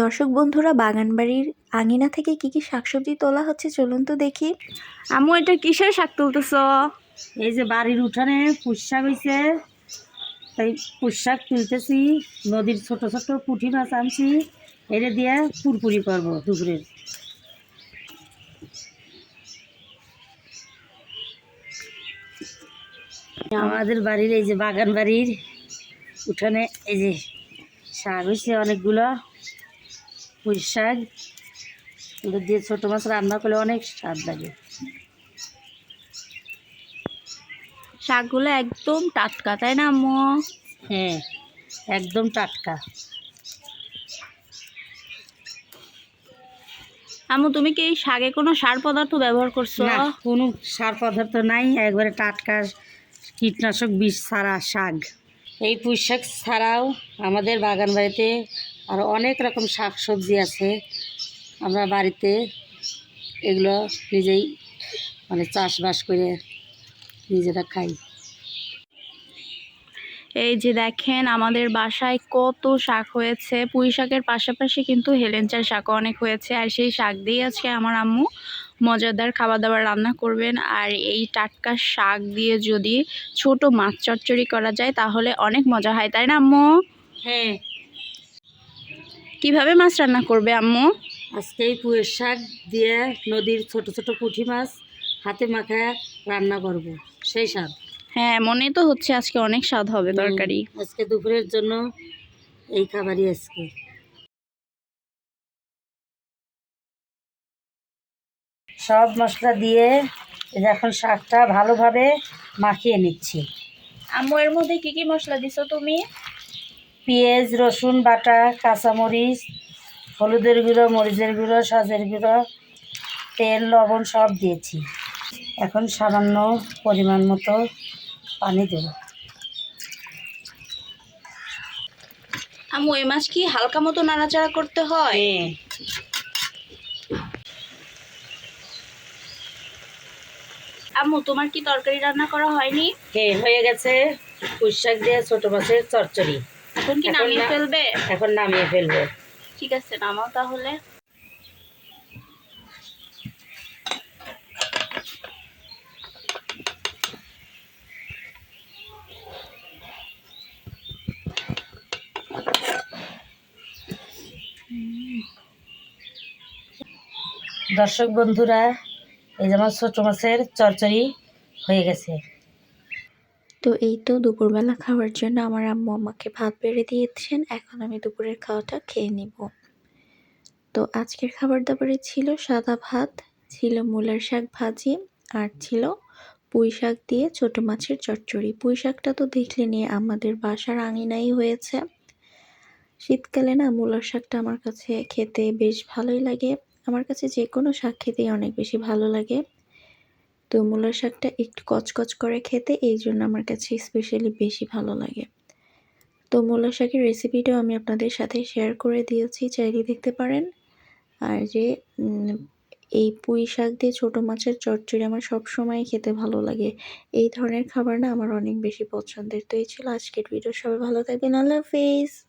দর্শক বন্ধুরা বাগানবাড়ির আঙিনা থেকে কি কি শাকসবজি তোলা হচ্ছে চলুন তো দেখি। আমু এটা কিসের শাক তুলতেছ? এই যে বাড়ির উঠানে পুঁশাক হয়েছে তাই পুঁশাক তুলতেছি। নদীর ছোট ছোট পুঁটি মাছ আনছি। এটা দিয়ে পুরপুরি করব দুপুরের আমাদের বাড়ির এই যে বাগান বাড়ির উঠানে এই যে শাক হয়েছে অনেকগুলো। পুঁই শাক এগুলো দিয়ে ছোটো মাছ রান্না করলে অনেক স্বাদ লাগে। শাকগুলো একদম টাটকা তাই না আম্মু? হ্যাঁ একদম টাটকা। আম্মু তুমি কি এই শাকে কোনো সার পদার্থ ব্যবহার করছ? না কোনো সার পদার্থ নাই একবারে টাটকা কীটনাশক বিষ ছাড়া শাক। এই পুঁই শাক ছাড়াও আমাদের বাগান বাড়িতে আরও অনেক রকম শাক সবজি আছে। আমরা বাড়িতে এগুলো নিজেই মানে চাষবাস করে নিজেরা খাই। এই যে দেখেন আমাদের বাসায় কত শাক হয়েছে। পুঁই শাকের পাশাপাশি কিন্তু হেলেঞ্চার শাকও অনেক হয়েছে। আর সেই শাক দিয়ে আজকে আমার আম্মু মজাদার খাবার দাবার রান্না করবেন। আর এই টাটকা শাক দিয়ে যদি ছোট মাছ চচ্চড়ি করা যায় তাহলে অনেক মজা হয় তাই না আম্মু? হ্যাঁ। কীভাবে মাছ রান্না করবে আম্মু? আজকে এই পুয়ের শাক দিয়ে নদীর ছোট ছোট পুঁটি মাছ হাতে মাখায় রান্না করব সেই স্বাদ। হ্যাঁ মনে তো হচ্ছে আজকে অনেক স্বাদ হবে তরকারি। আজকে দুপুরের জন্য এই খাবারই আজকে। সব মশলা দিয়ে এখন শাকটা ভালোভাবে মাখিয়ে নিচ্ছি। আম্মু এর মধ্যে কি কি মশলা দিছো তুমি? পেঁয়াজ রসুন বাটা কাঁচামরিচ হলুদের গুঁড়ো মরিচের গুঁড়ো সজের গুঁড়ো তেল লবণ সব দিয়েছি। এখন সামান্য পরিমাণ মতো পানি দেবো। আম্মু এই মাছ কি হালকা মতো নাড়াচাড়া করতে হয়? হ্যাঁ। আম্মু তোমার কি তরকারি রান্না করা হয়নি? হ্যাঁ হয়ে গেছে। পুঁই শাক দিয়ে ছোটো মাছের চচ্চড়ি। এখন কি নামিয়ে ফেলবে? এখন নামিয়ে ফেলব। ঠিক আছে নামাও তাহলে। দর্শক বন্ধুরা এই যে আমার ছোটো মাছের চচ্চড়ি হয়ে গেছে। তো এই তো দুপুরবেলা খাওয়ার জন্য আমার আম্মু আমাকে ভাত বেড়ে দিয়েছেন। এখন আমি দুপুরের খাওয়াটা খেয়ে নিব। তো আজকের খাবার দাবারে ছিল সাদা ভাত, ছিল মূলার শাক ভাজি আর ছিল পুঁই শাক দিয়ে ছোট মাছের চচ্চড়ি। পুঁই শাকটা তো দেখলে নিয়ে আমাদের বাসার আঙিনাই হয়েছে। শীতকালে না মূলার শাকটা আমার কাছে খেতে বেশ ভালোই লাগে। আমার কাছে যে কোনো শাক খেতেই অনেক বেশি ভালো লাগে। তো মূলার শাকটা একটু কচকচ করে খেতে, এই জন্য আমার কাছে স্পেশালি বেশি ভালো লাগে। তো মূলা শাকের রেসিপিটাও আমি আপনাদের সাথে শেয়ার করে দিয়েছি, চাইলে দেখতে পারেন। আর যে এই পুঁই শাক দিয়ে ছোটো মাছের চচ্চড়ি আমার সব সময় খেতে ভালো লাগে। এই ধরনের খাবার না আমার অনেক বেশি পছন্দের। তো এই ছিল আজকের ভিডিও সবাই ভালো থাকবেন। আল্লাহ হাফিজ।